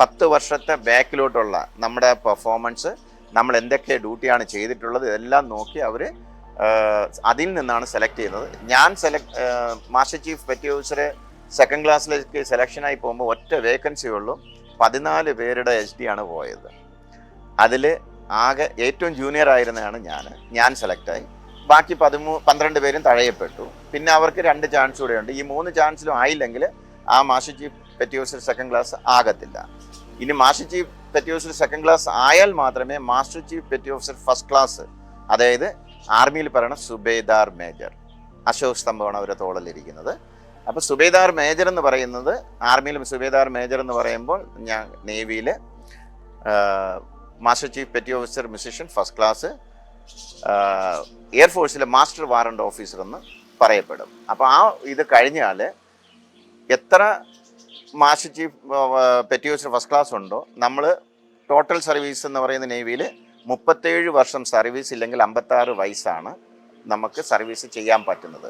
പത്ത് വർഷത്തെ ബാക്കിലോട്ടുള്ള നമ്മുടെ പെർഫോമൻസ് നമ്മൾ എന്തൊക്കെ ഡ്യൂട്ടിയാണ് ചെയ്തിട്ടുള്ളത് ഇതെല്ലാം നോക്കി അവർ അതിൽ നിന്നാണ് സെലക്ട് ചെയ്യുന്നത്. ഞാൻ select master chief petty officer second ക്ലാസ്സിലേക്ക് സെലക്ഷനായി പോകുമ്പോൾ ഒറ്റ വേക്കൻസി ഉള്ളൂ. പതിനാല് പേരുടെ എച്ച് ഡി ആണ് പോയത്. അതിൽ ആകെ ഏറ്റവും ജൂനിയർ ആയിരുന്നതാണ് ഞാൻ. ഞാൻ സെലക്റ്റായി ബാക്കി പതിമൂ പന്ത്രണ്ട് പേരും തഴയപ്പെട്ടു. പിന്നെ അവർക്ക് രണ്ട് ചാൻസ് കൂടെ ഉണ്ട് ഈ മൂന്ന് ചാൻസിലും ആയില്ലെങ്കിൽ ആ master chief petty second class ആകത്തില്ല. ഇനി master chief petty officer second class ആയാൽ മാത്രമേ master chief petty officer first class അതായത് ആർമിയിൽ പറയണ സുബേദാർ മേജർ. അശോക് സ്തംഭമാണ് അവരുടെ തോളിലിരിക്കുന്നത്. അപ്പോൾ സുബേദാർ മേജർ എന്ന് പറയുന്നത് ആർമിയിലും സുബേദാർ മേജർ എന്ന് പറയുമ്പോൾ ഞാൻ നേവിയിൽ master chief petty officer musician first class എയർഫോഴ്സിലെ master warrant officer എന്ന് പറയപ്പെടും. അപ്പോൾ ആ ഇത് കഴിഞ്ഞാൽ എത്ര master chief petty officer first class ഉണ്ടോ നമ്മൾ ടോട്ടൽ സർവീസ് എന്ന് പറയുന്ന നേവിയിൽ മുപ്പത്തേഴ് വർഷം സർവീസ് ഇല്ലെങ്കിൽ അമ്പത്താറ് വയസ്സാണ് നമുക്ക് സർവീസ് ചെയ്യാൻ പറ്റുന്നത്.